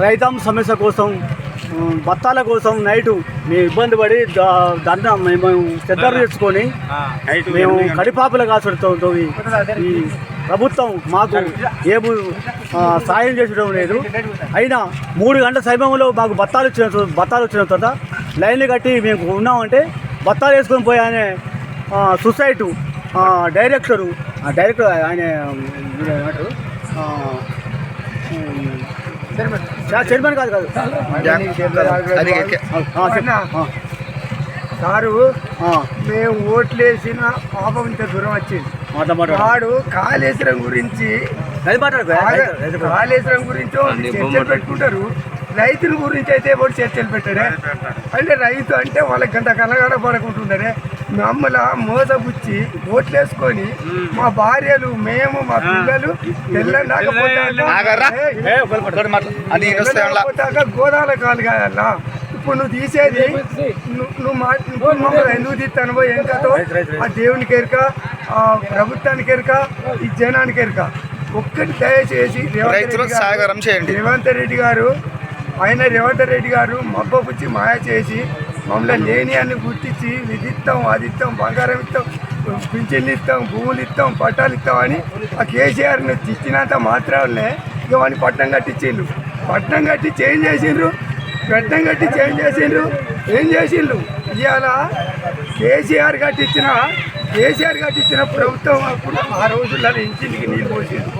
రైతాం సమస్య కోసం బత్తాల కోసం నైటు మేము ఇబ్బంది పడి దా- దండ మేము సిద్ధం తెచ్చుకొని మేము కడిపాపుల కాసుడుతో ఈ ప్రభుత్వం మాకు ఏమి సాయం చేసడం లేదు. అయినా మూడు గంటల సమయంలో మాకు బత్తాలు వచ్చిన బత్తాలు వచ్చిన తర్వాత లైన్లు కట్టి మేము ఉన్నామంటే బత్తాలు వేసుకొని పోయానే సొసైటీ డైరెక్టరు ఆ డైరెక్టర్ ఆయన ఏమంటారు? చైర్మన్. చైర్మన్ కాదు కాదు. సారు ఆ, మేము ఓట్లేసిన పాపం ఇంత దూరం వచ్చింది. వాడు కాళేశ్వరం గురించి. కాళేశ్వరం గురించి పెట్టుకుంటారు. రైతుల గురించి అయితే ఎవరు చర్చలు పెట్టారే? అంటే రైతు అంటే వాళ్ళకి గంట కలగడ పడకుంటుంటారే మమ్మల్ని మోసపుచ్చి ఓట్లేసుకొని మా భార్యలు మేము మా పిల్లలు. తెల్లండాక గోదాల కాలు కాదల్లా ఇప్పుడు నువ్వు తీసేది నువ్వు మా ఇప్పుడు మమ్మల్ని ఎందుకు తీస్తాను ఏం కథో? ఆ దేవునికి ఎరుక ఆ ప్రభుత్వానికి ఎరుక ఈ జనానికి ఎరుక. ఒక్కటి దయచేసి రేవంత్ రైతులకు రెడ్డి గారు-. రేవంత్ రెడ్డి గారు ఆయన రేవంత్ రెడ్డి గారు మబ్బపుచ్చి మాయ చేసి మమ్మల్ని లేని అన్ని గుర్తించి విధిస్తాం అది ఇస్తాం బంగారం ఇస్తాం పింఛన్లు ఇస్తాం భూములు ఇస్తాం పట్టాలు ఇస్తాం అని ఆ కేసీఆర్ని తిట్టినంత మాత్రమే ఇక వాడిని పట్టణం కట్టించిండ్రు. పట్టణం కట్టి చేంజ్ చేసిండ్రు పెట్టం కట్టి చేంజ్ చేసిండ్రు ఏం చేసిండ్రు? ఇవాళ కేసీఆర్ కట్టించిన కేసీఆర్ కట్టించిన ప్రభుత్వం అప్పుడు ఆ రోజుల్లో ఇంటింటికి నీళ్ళు పోసిండు.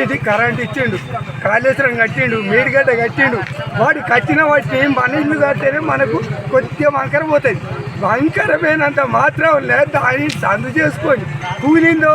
ఇంటికి కరెంట్ ఇచ్చిండు కాళేశ్వరం కట్టిండు మేడిగడ్డ కట్టిండు. వాడు కట్టిన వాటిని మన ఇల్లు కట్టేనే మనకు కొద్దిగా వంకర పోతుంది. వంకరమైనంత మాత్రం లేదు దాన్ని సందు చేసుకోండి కూలిందో